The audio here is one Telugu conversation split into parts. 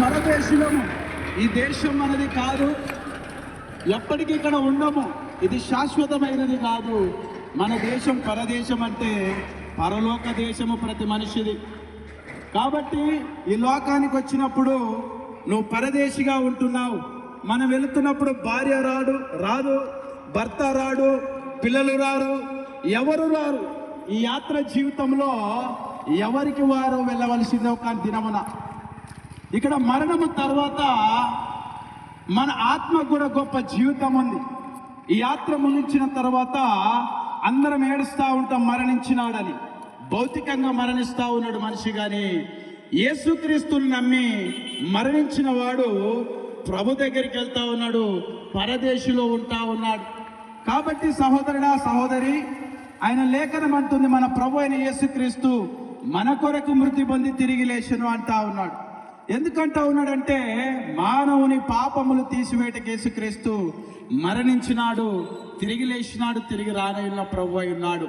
పరదేశులము ఈ దేశం మనది కాదు. ఎప్పటికీ ఇక్కడ ఉండము. ఇది శాశ్వతమైనది కాదు. మన దేశం పరదేశం అంటే పరలోక దేశము ప్రతి మనిషిది. కాబట్టి ఈ లోకానికి వచ్చినప్పుడు నువ్వు పరదేశిగా ఉంటున్నావు. మనం వెళుతున్నప్పుడు భార్య రాడు రాదు భర్త రాడు పిల్లలు రారు ఎవరు రారు? ఈ యాత్ర జీవితంలో ఎవరికి వారు వెళ్ళవలసిందే ఒక దినమున ఇక్కడ మరణము తర్వాత మన ఆత్మ కూడా గొప్ప జీవితం ఉంది. ఈ యాత్ర ముగించిన తర్వాత అందరం ఏడుస్తూ ఉంటాం మరణించినాడని. భౌతికంగా మరణిస్తూ ఉన్నాడు మనిషి కానీ యేసుక్రీస్తుని నమ్మి మరణించిన వాడు ప్రభు దగ్గరికి వెళ్తా ఉన్నాడు పరదేశిలో ఉంటా ఉన్నాడు. కాబట్టి సహోదరుడా సహోదరి ఆయన లేఖనం అంటుంది మన ప్రభు అయిన యేసుక్రీస్తు మన కొరకు మృతి పొంది తిరిగి లేచను అంటా ఉన్నాడు. ఎందుకంటా ఉన్నాడంటే మానవుని పాపములు తీసివేట యేసుక్రీస్తు మరణించినాడు తిరిగి లేచినాడు తిరిగి రానయ్యున్న ప్రభు అయి ఉన్నాడు.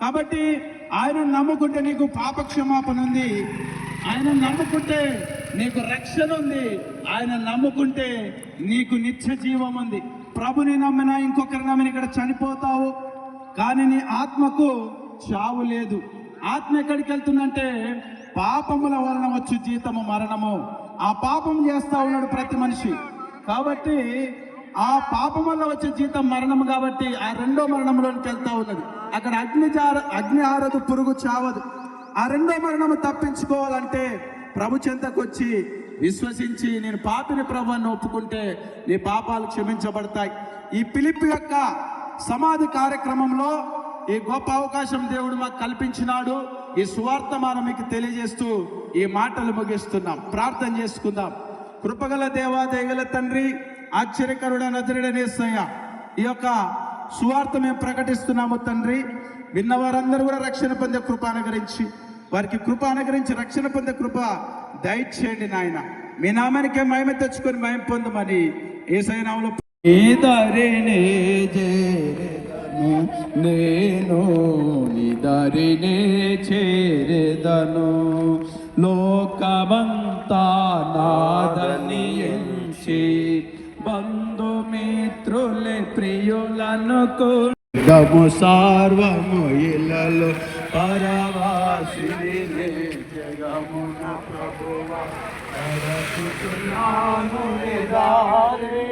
కాబట్టి ఆయన నమ్ముకుంటే నీకు పాప క్షమాపణ ఉంది. ఆయన నమ్ముకుంటే నీకు రక్షణ ఉంది. ఆయన నమ్ముకుంటే నీకు నిత్య జీవం ఉంది. ప్రభుని నమ్మినా ఇంకొకరి నమ్మిన ఇక్కడ చనిపోతావు. కానీ నీ ఆత్మకు చావు లేదు. ఆత్మ ఎక్కడికి వెళ్తుందంటే పాపముల వలన వచ్చు జీతము మరణము. ఆ పాపం చేస్తా ఉన్నాడు ప్రతి మనిషి. కాబట్టి ఆ పాపం వల్ల వచ్చే జీతం మరణము కాబట్టి ఆ రెండో మరణంలోనికి వెళ్తా ఉన్నది. అక్కడ అగ్ని అగ్ని ఆరదు పురుగు చావదు. ఆ రెండో మరణము తప్పించుకోవాలంటే ప్రభు చెంతకు వచ్చి విశ్వసించి నేను పాపిని ప్రభుని ఒప్పుకుంటే నీ పాపాలు క్షమించబడతాయి. ఈ పిలిపి యొక్క సమాధి కార్యక్రమంలో ఈ గొప్ప అవకాశం దేవుడు మాకు కల్పించినాడు. ఈ సువార్త మనం మీకు తెలియజేస్తూ ఈ మాటలు ముగిస్తున్నాం. ప్రార్థన చేసుకుందాం. కృపగల దేవా దేగల తండ్రి ఆశ్చర్యకరుడ నజరుడనేసయ్య ఈ యొక్క సువార్త మేము ప్రకటిస్తున్నాము తండ్రి. విన్నవారందరూ కూడా రక్షణ పొందే కృప అనుగరించి వారికి కృప అనుగరించి రక్షణ పొందే కృప దయచేయండి నాయన. మీ నామానికే మహిమ తెచ్చుకొని మహిమ పొందమని ఏసైనాములో దారినే నేను నేను నిదరినే చేరేదను. లోకమంతా నాదని ఎంచి బంధుమిత్రులే ప్రియులను గము సార్వము ఇలలో పరవాసిని జగమున ప్రభువ నరకుతున్నాను నిదారే.